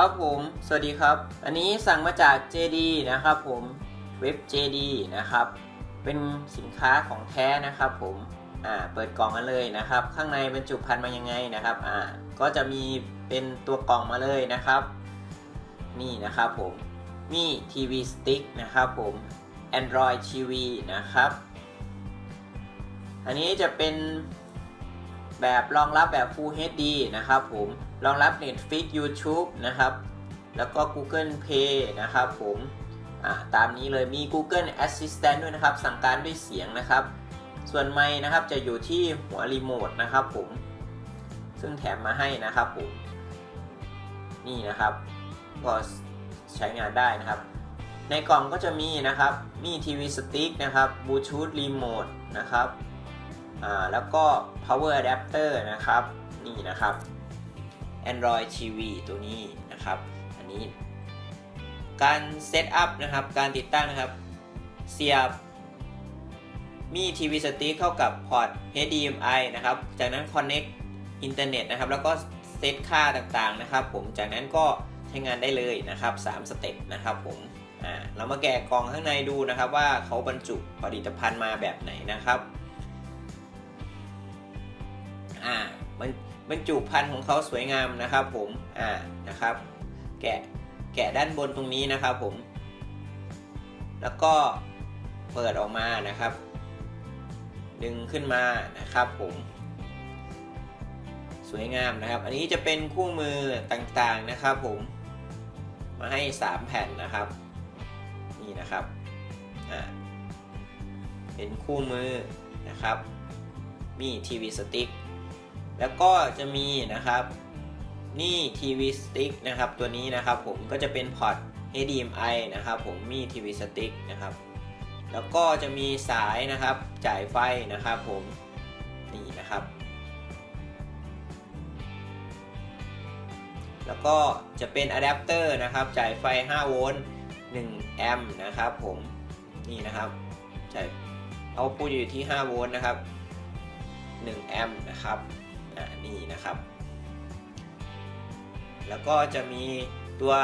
ครับผม สวัสดีครับ อันนี้สั่งมาจาก JD นะครับผม เว็บ JD นะครับ เป็นสินค้าของแท้นะครับผม อ่า เปิดกล่องมาเลยนะครับ ข้างในบรรจุภัณฑ์มายังไงนะครับ อ่า ก็จะมีเป็นตัวกล่องมาเลยนะครับ นี่นะครับผม มี TV Stick นะครับผม Android TV นะครับ อันนี้จะเป็น แบบรองรับแบบ Full HD นะครับผมรองรับ Netflix YouTube นะครับ แล้วก็ Google Play นะครับผมตามนี้เลยมี Google Assistant ด้วยนะครับ สั่งการด้วยเสียงนะครับ ส่วนไม้นะครับจะอยู่ที่หัวรีโมทนะครับผม ซึ่งแถมมาให้นะครับผม นี่นะครับ ก็ใช้งานได้นะครับ ในกล่องก็จะมีนะครับ มีทีวีสติ๊กนะครับบลูทูธรีโมทนะครับ แล้วก็ power adapter นะครับ นี่นะครับ Android TV ตัวนี้นะครับ อันนี้ การเซตอัพนะครับ การติดตั้งนะครับ เสียบ มีทีวีสติ๊กเข้ากับพอร์ต HDMI นะครับ จากนั้น Connect อินเทอร์เน็ตนะครับ แล้วก็เซตค่าต่างๆนะครับ ผม จากนั้นก็ใช้งานได้เลยนะครับ 3 สเต็ปนะครับผมอ่าเรามาแกะกล่องข้างในดูนะครับว่าเขาบรรจุผลิตภัณฑ์มาแบบไหนนะครับ อ่ามันบรรจุภัณฑ์ของเขาสวยงามนะครับผมอ่านะครับ แกะแกะด้านบนตรงนี้นะครับผม แล้วก็เปิดออกมานะครับ ดึงขึ้นมานะครับผมสวยงามนะครับ อันนี้จะเป็นคู่มือต่างๆนะครับผม มาให้ 3 แผ่นนะครับ นี่นะครับอ่าเป็นคู่มือนะครับ มีทีวีสติ๊ก แล้วก็จะมีนะครับนี่ทีวีสติ๊กนะครับตัวนี้นะครับผมก็จะเป็นพอร์ต HDMI นะครับผมมีทีวีสติ๊กนะครับแล้วก็จะมีสายนะครับจ่ายไฟนะครับผมนี่นะครับ แล้วก็จะเป็นอะแดปเตอร์นะครับจ่ายไฟ 5 โวลต์1แอมป์นะครับผมนี่นะครับจ่ายเอาพูดอยู่ที่ 5 โวลต์นะครับ1แอมป์นะครับ อ่านี่นะครับ แล้วก็จะมีตัว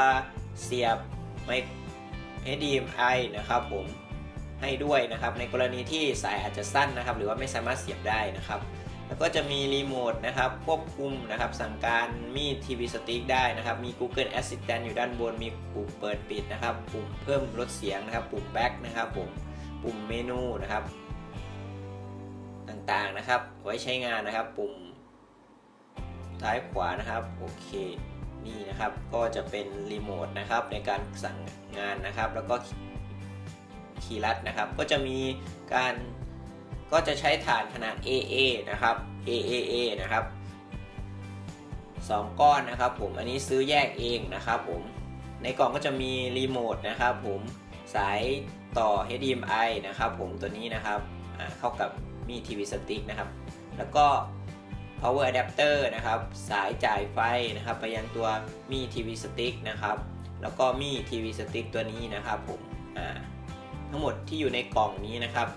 เสียบไมค์ HDMI นะครับผมให้ด้วยนะครับ ในกรณีที่สายอาจจะสั้นนะครับ หรือว่าไม่สามารถเสียบได้นะครับ แล้วก็จะมีรีโมทนะครับ ควบคุมนะครับ สั่งการมีทีวีสติ๊กได้นะครับ มี Google Assistant อยู่ด้านบน มีปุ่มเปิดปิดนะครับ ปุ่มเพิ่มลดเสียงนะครับ ปุ่ม back นะครับผมปุ่มเมนูนะครับ ต่างๆนะครับ ไว้ใช้งานนะครับ ปุ่ม ซ้ายขวานะครับโอเคนี่นะครับก็จะเป็นรีโมทนะครับในการสั่งงานนะครับ แล้วก็คีย์ลัดนะครับ ก็จะมีการก็จะใช้ฐานขนาด AA นะครับ AAA นะครับ2 ก้อนนะครับผมอันนี้ซื้อแยกเองนะครับผมในกล่องก็จะมีรีโมทนะครับผมสายต่อ HDMI นะครับผมตัวนี้นะครับเข้ากับมีทีวีสติ๊กนะครับ แล้วก็ power adapter นะครับ สายจ่ายไฟนะครับ ไปยังตัวมีทีวีสติ๊กนะครับ แล้วก็มีทีวีสติ๊กตัวนี้นะครับผมทั้งหมดที่อยู่ในกล่องนี้นะครับ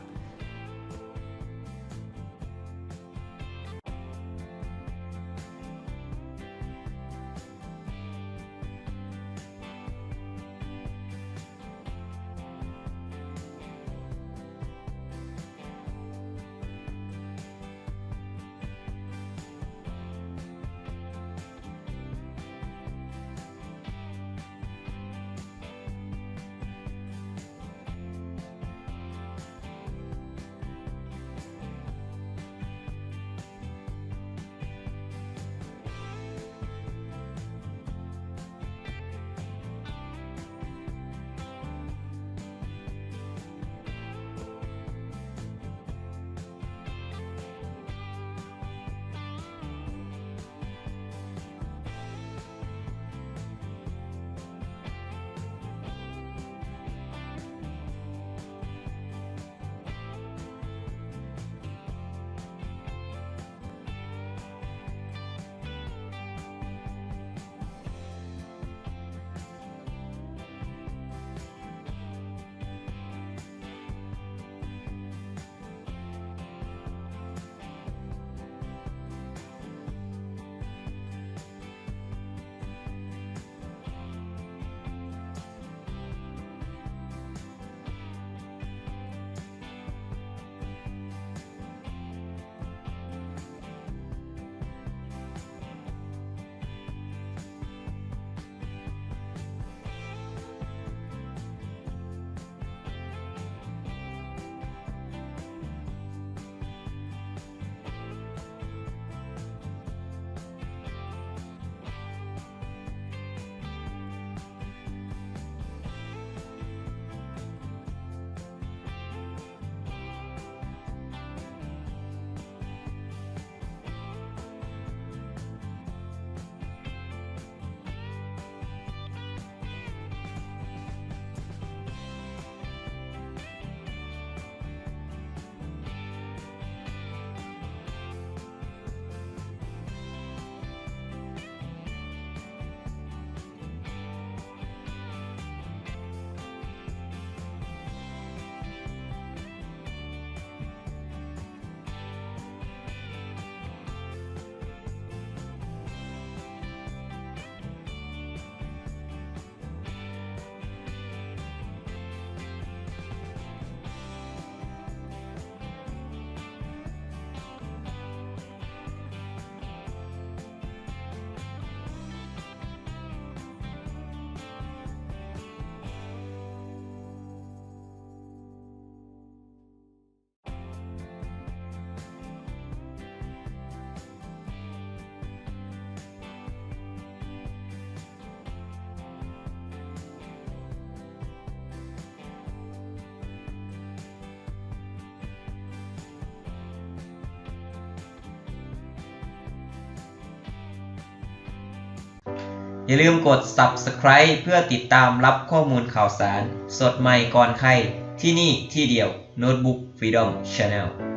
อย่าลืมกด subscribe เพื่อติดตามรับข้อมูลข่าวสาร สดใหม่ก่อนใคร ที่นี่ที่เดียว Notebook Freedom Channel